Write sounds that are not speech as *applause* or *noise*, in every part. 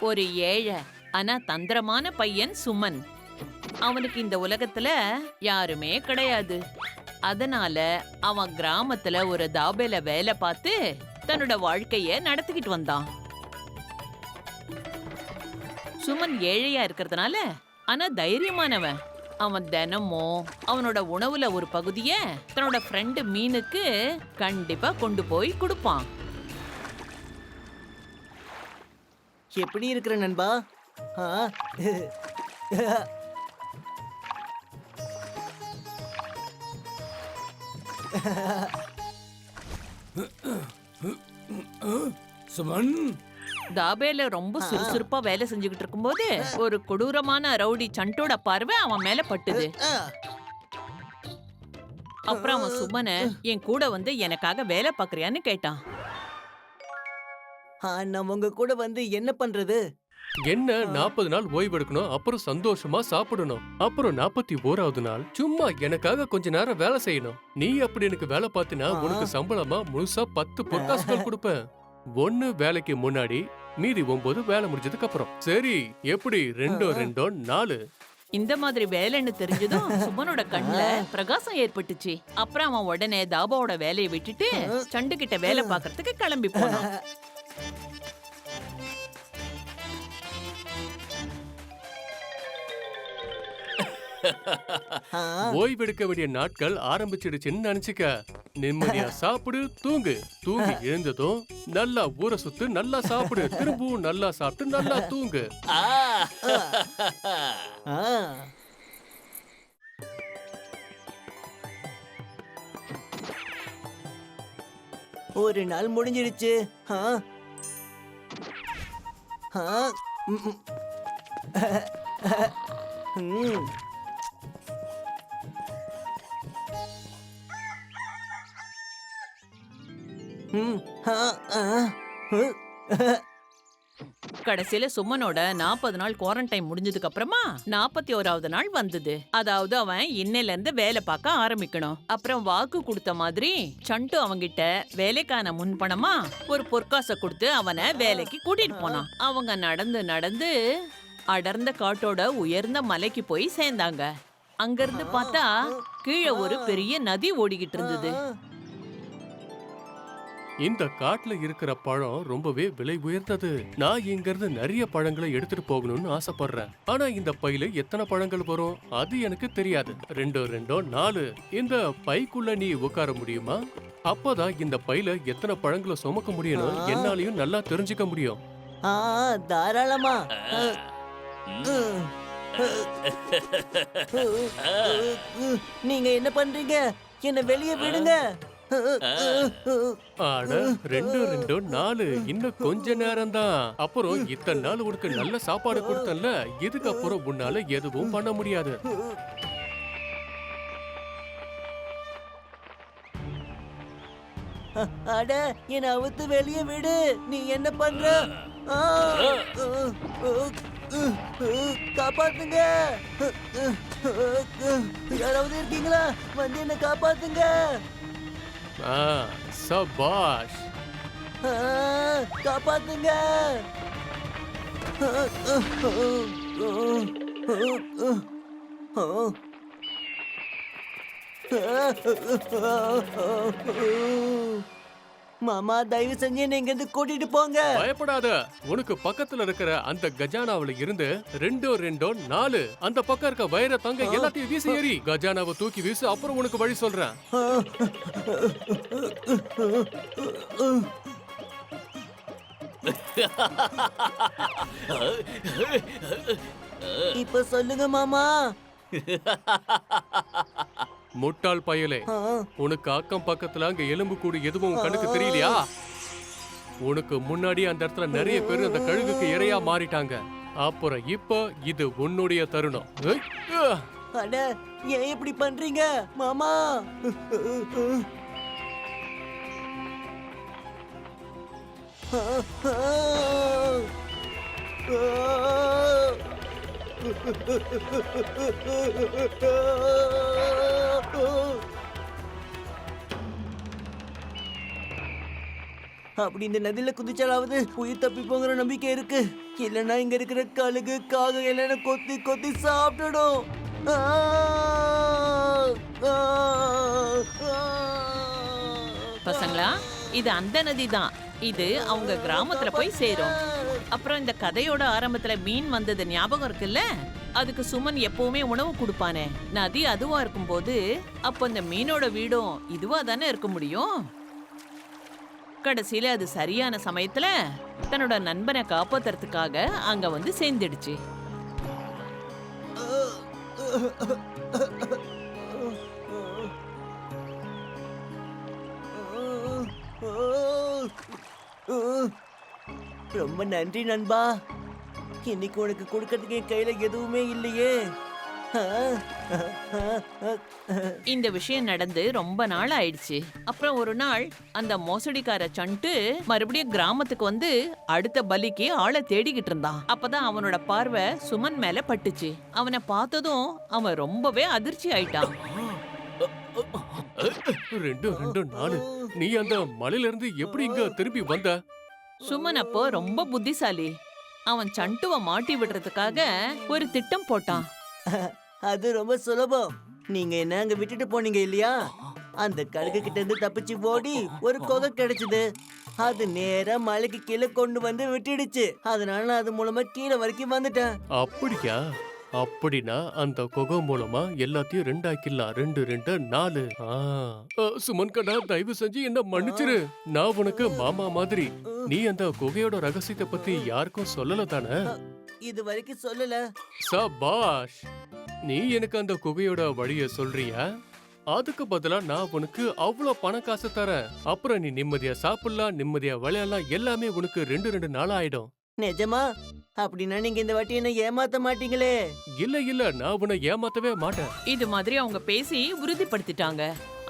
ஒரு ஏழை ஆனா தந்திரமான பையன் சுமன். அவனுக்கு இந்த உலகத்துல யாருமே கிடையாது. அதனால அவன் கிராமத்துல ஒரு தாபேல வேலை பார்த்து தன்னோட வாழ்க்கைய நடத்திக்கிட்டு வந்தான். சுமன் ஏழையா இருக்கிறதுனால ஆனா தைரியமானவன். அவன் தினமும் அவனோட உணவுல ஒரு பகுதிய தன்னோட ஃப்ரெண்டு மீனுக்கு கண்டிப்பா கொண்டு போய் கொடுப்பான். எப்படி இருக்கிற நண்பா? ஆ? சுமன்? தாபேல ரொம்ப சுறுசுறுப்பா வேலை செஞ்சுக்கிட்டு இருக்கும்போது ஒரு கொடூரமான ரவுடி சண்டோட பார்வை அவன் மேல பட்டுது. அப்புறம் அவன் சுமனை என் கூட வந்து எனக்காக வேலை பாக்குறியான்னு கேட்டான். நான் உங்க கூட வந்து என்ன பண்றது? என்ன நாற்பது நாள் ஓய்வு எடுக்கணும் அப்புறம் சந்தோஷமா சாப்பிடணும் அப்புறம் நாற்பத்தி ஓராவது நாள் சும்மா எனக்காக கொஞ்ச நேரம் வேலை செய்யணும். நீ அப்படி எனக்கு வேலை பார்த்தினா. உனக்கு சம்பளமா முழுசா பத்து பொற்காசுகள் கொடுப்பேன். ஒன்னு வேலைக்கு முன்னாடி மீதி ஒன்பது வேலை முடிஞ்சதுக்கு அப்புறம். சரி எப்படி? ரெண்டோ ரெண்டோ நாலு. இந்த மாதிரி வேலைன்னு தெரிஞ்சதும் *laughs* சுமனோட கண்ணுல பிரகாசம் ஏற்பட்டுச்சு. அப்புறம் அவன் உடனே தாபாவோட வேலையை விட்டுட்டு சண்டு கிட்ட வேலை பாக்குறதுக்கு கிளம்பி போனான். *laughs* ஓய்வெடுக்க வேண்டிய நாட்கள் ஆரம்பிச்சிடுச்சுன்னு நினைச்சுக்க. நிம்மதியா *laughs* சாப்பிடு தூங்கு. தூங்கி எழுந்ததும் நல்லா ஊற சுத்து நல்லா சாப்பிடு. திரும்பவும் நல்லா சாப்பிட்டு நல்லா தூங்கு. ஒரு நாள் முடிஞ்சிடுச்சு. ஆ. ஆ. *laughs* கடைசியில சுமனோட நாற்பது நாள் குவாரண்டைன் முடிஞ்சதுக்கு அப்புறமா நாற்பத்தி ஓராவது நாள் வந்தது. அதாவது அவன் இன்னையில இருந்து வேலை பார்க்க ஆரம்பிக்கணும். அப்புறம் வாக்கு கொடுத்த மாதிரி சண்டு அவங்கிட்ட வேலைக்கான முன்பணமா ஒரு பொற்காசை கொடுத்து அவனை வேலைக்கு கூட்டிட்டு போனான். அவங்க நடந்து நடந்து அடர்ந்த காட்டோட உயர்ந்த மலைக்கு போய் சேர்ந்தாங்க. அங்கிருந்து பார்த்தா கீழே ஒரு பெரிய நதி ஓடிக்கிட்டு இருந்தது. இந்த காட்டுல இருக்கிற பழம் ரொம்பவே விலை உயர்ந்தது. நான் இங்க இருந்து நிறைய பழங்களை எடுத்துட்டு போகணும்னு ஆசைப்படுறேன். ஆனா இந்த பையில எத்தனை பழங்கள் வரும்? அது எனக்கு தெரியாது. ரெண்டோ ரெண்டோ நாலு. இந்த பைக்குள்ள நீ உட்கார முடியுமா? அப்பதான் இந்த பையில எத்தனை பழங்களை சுமக்க முடியும்னு என்னாலையும் நல்லா தெரிஞ்சுக்க முடியும். ஆ தாராளமா. நீங்க என்ன பண்றீங்க? என்ன வெளியே விடுங்க. ரெண்டும் ரெண்டு ரெண்டு நாலு. இன்னும் கொஞ்ச நேரம் தான் அப்புறம் இத்தனை நாள் உனக்கு நல்ல சாப்பாடு கொடுத்தல இதுக்கு அப்புறம் உன்னால எதுவும் பண்ண முடியாது? அட என்ன அவுத்து வெளியே விடு. நீ என்ன பண்ற? காப்பாத்துங்க. யாராவது இருக்கீங்களா? வந்து என்ன காப்பாத்துங்க. Ah, so bosh. Ha, ah, dapat dengar. ah. மாமா தயவு செஞ்சு என்ன இங்க இருந்து கூட்டிட்டு போங்க. பயப்படாத. உனக்கு பக்கத்துல இருக்கிற அந்த கஜானாவுல இருந்து ரெண்டோ ரெண்டோ நாலு. அந்த பக்கம் இருக்க வைர தங்க எல்லாத்தையும் வீசி எறி கஜானாவை தூக்கி வீசு அப்புறம் உனக்கு வழி சொல்றேன். இப்ப சொல்லுங்க மாமா. முட்டாள் பயலே. ஆ, உனக்கு அக்கம் பக்கத்துல அங்க எலும்பு கூடு எதுவும் உன் கண்ணுக்கு தெரியலையா? உனக்கு முன்னாடி அந்த இடத்துல நிறைய பேர் அந்த கழுகுக்கு இரையா மாறிட்டாங்க. அப்புறம் இப்போ இது உன்னுடைய தருணம். ஆ. அட ஏன் இப்படி பண்றீங்க மாமா? அப்படி இந்த நதியில குதிச்சாலாவது உயிர் தப்பி போங்கிற நம்பிக்கை இருக்கு. இல்லைன்னா இங்க இருக்கிற கழுகு காக என்ன கொத்தி கொத்தி சாப்பிட்டுடும் பசங்களா இது அந்த நதி தான் இது அவங்க கிராமத்துல போய் சேரும். அப்புறம் இந்த கதையோட ஆரம்பத்துல மீன் வந்தது ஞாபகம் இருக்குல்ல? அதுக்கு சுமன் எப்பவுமே உணவு கொடுப்பானே. நதி அதுவா இருக்கும்போது அப்ப இந்த மீனோட வீடும் இதுவா தானே இருக்க முடியும்? கடைசியில அது சரியான சமயத்துல தன்னோட நண்பனை காப்பாத்துறதுக்காக அங்க வந்து சேர்ந்துடுச்சு. ரொம்ப நன்றி நண்பா. இன்னைக்கு உனக்கு கொடுக்கறதுக்கு என் கையில எதுவுமே இல்லையே. இந்த விஷயம் நடந்து ரொம்ப நாள் ஆயிடுச்சு. அப்புறம் ஒரு நாள் அந்த மோசடிக்கார சண்டு மறுபடியும் கிராமத்துக்கு வந்து அடுத்த பலிக்கு ஆளை தேடிக்கிட்டு இருந்தான். அப்பதான் அவனோட பார்வை சுமன் மேல பட்டுச்சு. அவனை பார்த்ததும் அவன் ரொம்பவே அதிர்ச்சி ஆயிட்டான். ரெண்டு ரெண்டு நாலு. நீ அந்த மலையில இருந்து எப்படி இங்க திரும்பி வந்த? சுமன் அப்போ ரொம்ப புத்திசாலி. அவன் சண்டுவ மாட்டி விடுறதுக்காக ஒரு திட்டம் போட்டான். அது ரொம்ப சுலபம். நீங்க என்ன அங்க விட்டுட்டு போனீங்க இல்லையா? அந்த கழுகு கிட்ட இருந்து தப்பிச்சு ஓடி ஒரு குகை கிடைச்சது. அது நேரா மலைக்கு கீழே கொண்டு வந்து விட்டுடுச்சு. அதனால நான் அது மூலமா கீழே வரைக்கும் வந்துட்டேன். அப்படியா? அப்படின்னா அந்த குகை மூலமா எல்லாத்தையும் ரெண்டாக்கிடலாம். ரெண்டு ரெண்டு நாலு. சுமன் கண்ணா தயவு செஞ்சு என்ன மன்னிச்சிரு. நான் உனக்கு மாமா மாதிரி. நீ அந்த குகையோட ரகசியத்தை பத்தி யாருக்கும் சொல்லல தானே? இது வரைக்கும் சொல்லல. சபாஷ் நீ எனக்கு அந்த குகையோட வழிய சொல்றியா? அதுக்கு பதிலா நான் உனக்கு அவ்வளோ பண காசு தரேன். அப்புறம் நீ நிம்மதியா சாப்பிடலாம் நிம்மதியா விளையாடலாம். எல்லாமே உனக்கு ரெண்டு ரெண்டு நாள் ஆயிடும் நிஜமா? அப்படின்னா நீங்க இந்த வாட்டி என்ன ஏமாத்த மாட்டீங்களே? இல்ல இல்ல நான் உன்னை ஏமாத்தவே மாட்டேன். இது மாதிரி அவங்க பேசி உறுதிப்படுத்திட்டாங்க.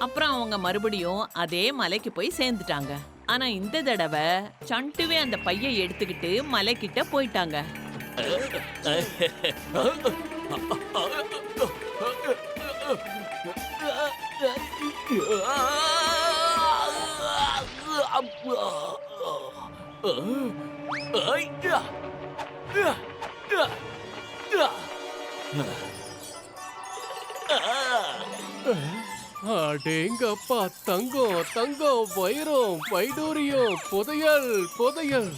அப்புறம் அவங்க மறுபடியும் அதே மலைக்கு போய் சேர்ந்துட்டாங்க. ஆனா இந்த தடவை சண்டுவே அந்த பையை எடுத்துக்கிட்டு மலைக்கிட்ட போயிட்டாங்க. அடேங்கப்பா தங்கம் தங்கம் வைரம் வைடூரியம் புதையல் புதையல்.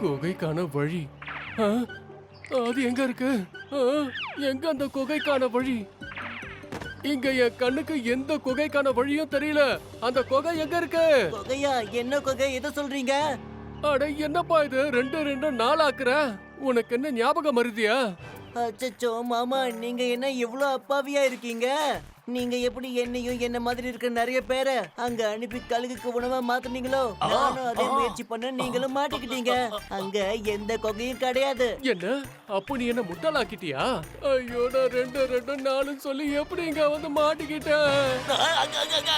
குகைக்கான வழி. அது எங்க இருக்கு? எங்க அந்த குகைக்கான வழி? இங்க என் கண்ணுக்கு எந்த குகைக்கான வழியும் தெரியல. அந்த குகை எங்க இருக்கு? குகையா? என்ன குகை? எதை சொல்றீங்க? அட என்னப்பா இது? ரெண்டு ரெண்டு நாளாக்குற உனக்கு என்ன ஞாபகம் மருதியா அச்சச்சோ மாமா நீங்க என்ன இவ்ளோ அப்பாவியா இருக்கீங்க? நீங்க எப்படி என்னையும் என்ன மாதிரி இருக்கிற நிறைய பேரை அங்க அனுப்பி கழுகுக்கு உணவா மாத்துனீங்களோ? நானும் அதே முயற்சி பண்ண நீங்களும் மாட்டிக்கிட்டீங்க. அங்க எந்த கொகையும் கிடையாது. என்ன? அப்ப நீ என்ன முட்டாளாக்கிட்டியா? ஐயோ நான் ரெண்டு ரெண்டு நாலு சொல்லி எப்படி இங்க வந்து மாட்டிக்கிட்டேன் காப்பாத்துங்க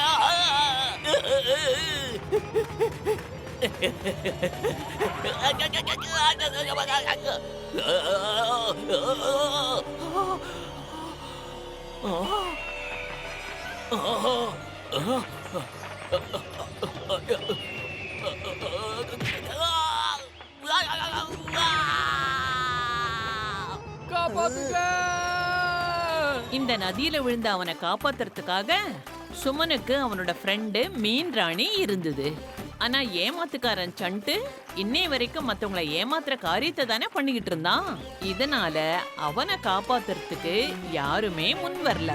இந்த நதியில விழுந்த அவனை காப்பாத்துறதுக்காக சுமனுக்கு அவனோட ஃப்ரெண்டு மீன் ராணி இருந்தது. ஆனா ஏமாத்துக்காரன் சண்டு இன்னை வரைக்கும் மத்தவங்களை ஏமாத்துற காரியத்தை தானே பண்ணிக்கிட்டு இருந்தான். இதனால அவனை காப்பாத்துறதுக்கு யாருமே முன் வரல.